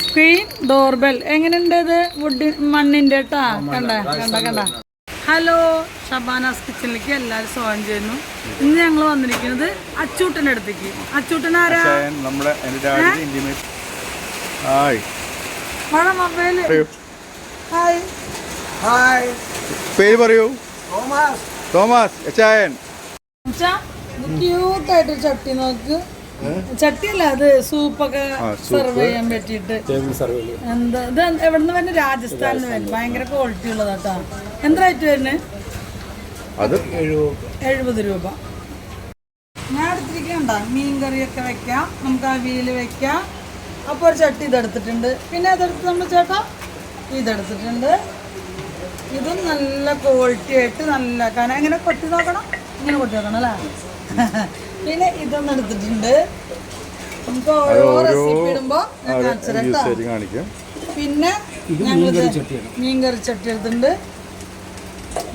Screen doorbell എങ്ങനെയുണ്ട് ഇത്? Would മണ്ണിന്റെ കേട്ടാ കണ്ട കണ്ട കണ്ട. ഹലോ ഷബാനാസ് കിച്ചണിലേക്ക് എല്ലാവരും സ്വാഗതം ചെയ്യുന്നു. ഇന്ന് ഞങ്ങൾ വന്നിരിക്കുന്നത് അച്ചൂട്ടന്റെ അടുത്തേക്ക്. അച്ചൂട്ടൻ ആരാ? നമ്മുടെ മഴ മൊബൈൽ. ഹായ് ഹായ് പേര് പറയൂ. തോമസ്. തോമസ് ക്യൂട്ടായിട്ട് ചട്ടി നോക്ക്. ചട്ടിയല്ല അത് സൂപ്പൊക്കെ ആ, സൂപ്പ്. സെർവ് ചെയ്യാൻ പറ്റിയിട്ട്. എന്താ ഇത് എവിടുന്ന് വരുന്നത് രാജസ്ഥാനിൽ നിന്ന് വരും ഭയങ്കര ക്വാളിറ്റി ഉള്ളതാട്ടാ എന്താ റേറ്റ് വരുന്നത് അത് എഴുപത് രൂപ. ഞാൻ എടുത്തിരിക്കണ്ട മീൻ കറിയൊക്കെ വെക്കാം. നമുക്ക് അവിയൽ വെക്കാം. അപ്പോൾ ഒരു ചട്ടി ഇതെടുത്തിട്ടുണ്ട്. പിന്നെ അതെടുത്ത് നമ്മൾ ചേട്ടാ ഇതെടുത്തിട്ടുണ്ട്. ഇതും നല്ല ക്വാളിറ്റി ആയിട്ട് നല്ല കാരണം ഇങ്ങനെ കൊട്ടി നോക്കണം? ഇങ്ങനെ കൊട്ടി നോക്കണം അല്ലേ? പിന്നെ ഇതൊന്നും എടുത്തിട്ടുണ്ട്. നമുക്ക് ഓരോ റെസിപ്പി ഇടുമ്പോ കാണിക്കും. പിന്നെ ഞങ്ങൾ മീൻ കറി ചട്ടി എടുത്തിട്ടുണ്ട്.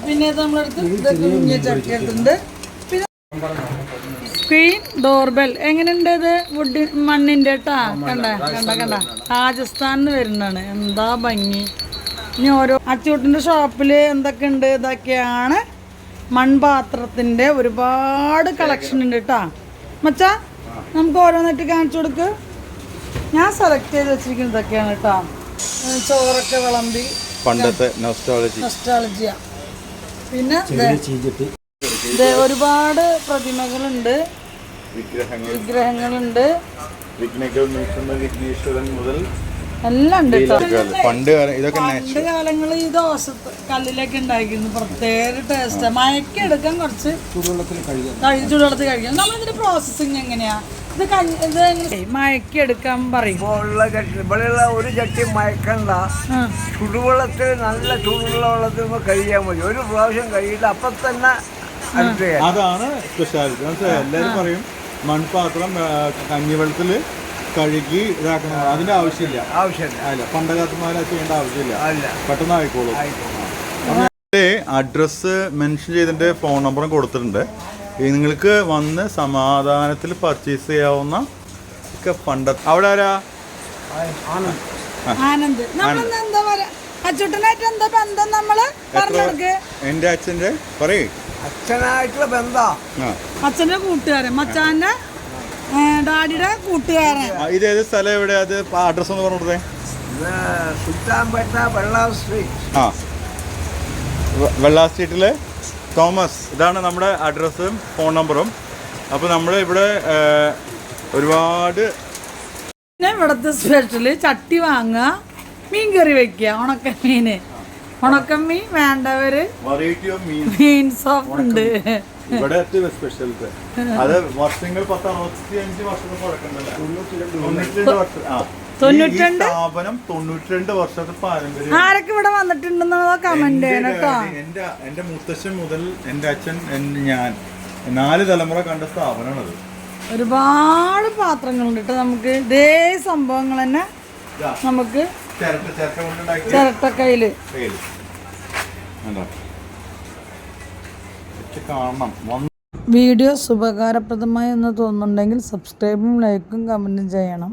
പിന്നെ ഇത് നമ്മളെടുത്ത് ഇത് കുഞ്ഞ ചട്ടി എടുത്തിട്ടുണ്ട്. പിന്നെ സ്ക്രീൻ ഡോർബെൽ എങ്ങനെയുണ്ട് ഇത്? വുഡ് മണ്ണിന്റെ കേട്ടാ? കണ്ട? കണ്ട കണ്ട? രാജസ്ഥാനിൽ വരുന്നതാണ്. എന്താ ഭംഗി. ഇനി ഓരോ അച്ചൂട്ടിന്റെ ഷോപ്പിൽ എന്തൊക്കെ ഉണ്ട് ഇതൊക്കെയാണ് മൺപാത്രത്തിന്റെ ഒരുപാട് കളക്ഷൻ ഉണ്ട് കേട്ടാ മച്ചാ നമുക്ക് ഓരോന്നിട്ട് കാണിച്ചു കൊടുക്ക്. ഞാൻ സെലക്ട് ചെയ്ത് വെച്ചിരിക്കുന്നതൊക്കെയാണ് കേട്ടാ ചോറൊക്കെ വിളമ്പി പണ്ടത്തെ നൊസ്റ്റാളജിയ പിന്നെ ദേ- ദേ ഒരുപാട് പ്രതിമകളുണ്ട്. വിഗ്രഹങ്ങളുണ്ട്. വിഘ്നേശ്വരൻ മുതൽ എല്ലാം ഉണ്ട് പണ്ട് കാലം ഇതൊക്കെ പണ്ട് കാലങ്ങളിൽ ഈ ദോശ കല്ലിലൊക്കെ ഉണ്ടാക്കിയിരുന്നു. പ്രത്യേക ടേസ്റ്റ് മയക്കെടുക്കാൻ കുറച്ച് കഴി ചൂടുവെള്ളത്തിൽ കഴിക്കണം നമ്മളിതിന്റെ പ്രോസസ്സിങ് എങ്ങനെയാ? ഇത് കഞ്ഞി ഇത് എങ്ങനെ മയക്കെടുക്കാൻ പറയും. ഇവിടെയുള്ള ഒരു ചട്ടി മയക്കണ്ട. ചുടുവെള്ളത്തിൽ നല്ല ചൂടുള്ള വെള്ളത്തിൽ കഴിയാൻ മതി. ഒരു പ്രാവശ്യം കഴിയിട്ട് അപ്പൊ തന്നെ അതാണ് സ്പെഷ്യാലിറ്റി എല്ലാവരും പറയും മൺപാത്രം കഞ്ഞിവെള്ളത്തിൽ കഞ്ഞിവെള്ളത്തിൽ കഴുകി ഇതാക്കണം. അതിന്റെ ആവശ്യമില്ല. ആവശ്യമില്ല. അല്ല പണ്ടകാലത്തുമാരെ ചെയ്യേണ്ട ആവശ്യമില്ല. അല്ല. പെട്ടെന്ന് ആയിക്കോളൂ. അഡ്രസ് അഡ്രസ്സ് മെൻഷൻ ചെയ്തിട്ട് ഫോൺ നമ്പറും കൊടുത്തിട്ടുണ്ട്. നിങ്ങൾക്ക് വന്ന് സമാധാനത്തിൽ പർച്ചേസ് ചെയ്യാവുന്ന ഒക്കെ പണ്ട അവിടെ ആരാ? ആനന്ദ്. അച്ഛന്റെ എന്താ പറയാ? അച്ചുട്ടനായിട്ട് എന്താ ബന്ധം നമ്മൾ? പറഞ്ഞെടുക്ക്. എന്റെ അച്ഛന്റെ? പറയേ. അച്ഛനായിട്ടുള്ള ബന്ധ. അച്ഛന്റെ കൂട്ടുകാരൻ. മച്ചാന്റെ ഡാഡിയുടെ കൂട്ടുകാരൻ. ഇത് ഏത് സ്ഥലം എവിടെ? അത് അഡ്രസ്സ് ഒന്ന് പറഞ്ഞു കൊടുത്തേ ഇത് സുൽത്താൻപേട്ട വെള്ളാം സ്ട്രീറ്റ് ആ. വെ- വെള്ളാ സ്ട്രീറ്റിലെ തോമസ്. ഇതാണ് നമ്മുടെ അഡ്രസ്സും ഫോൺ നമ്പറും അപ്പോൾ നമ്മൾ ഇവിടെ ഒരുപാട് പിന്നെ ഇവിടുത്തെ സ്പെഷ്യൽ ചട്ടി വാങ്ങുക മീൻ കറി വെക്കുക ഉണക്കമീന് ഉണക്കമീൻ വേണ്ടവര് മീൻസ് ഓഫ് ഉണ്ട്. ഇവിടെ സ്പെഷ്യലിറ്റി അത് വർഷങ്ങൾ പത്ത് അറുപത്തി അഞ്ച് വർഷത്തെ പഴക്കമുണ്ടല്ലോ സ്ഥാപനം തൊണ്ണൂറ്റിരണ്ട് വർഷത്തെ പാരമ്പര്യം. ആരൊക്കെ ഇവിടെ വന്നിട്ടുണ്ടെന്നുള്ള കമന്റ് ചെയ്യണം കേട്ടോ. എന്റെ എന്റെ മുത്തശ്ശൻ മുതൽ എന്റെ അച്ഛൻ ഞാൻ നാല് തലമുറ കണ്ട സ്ഥാപനമാണത്. ഒരുപാട് പാത്രങ്ങളുണ്ട് കേട്ടോ നമുക്ക്. ഇതേ സംഭവങ്ങൾ തന്നെ നമുക്ക് ചിരട്ട കയ്യിൽ. കയ്യിൽ. ഇച്ച് കാണണം. വീഡിയോസ് ഉപകാരപ്രദമായി എന്ന് തോന്നുന്നുണ്ടെങ്കിൽ സബ്സ്ക്രൈബും ലൈക്കും കമന്റും ചെയ്യണം.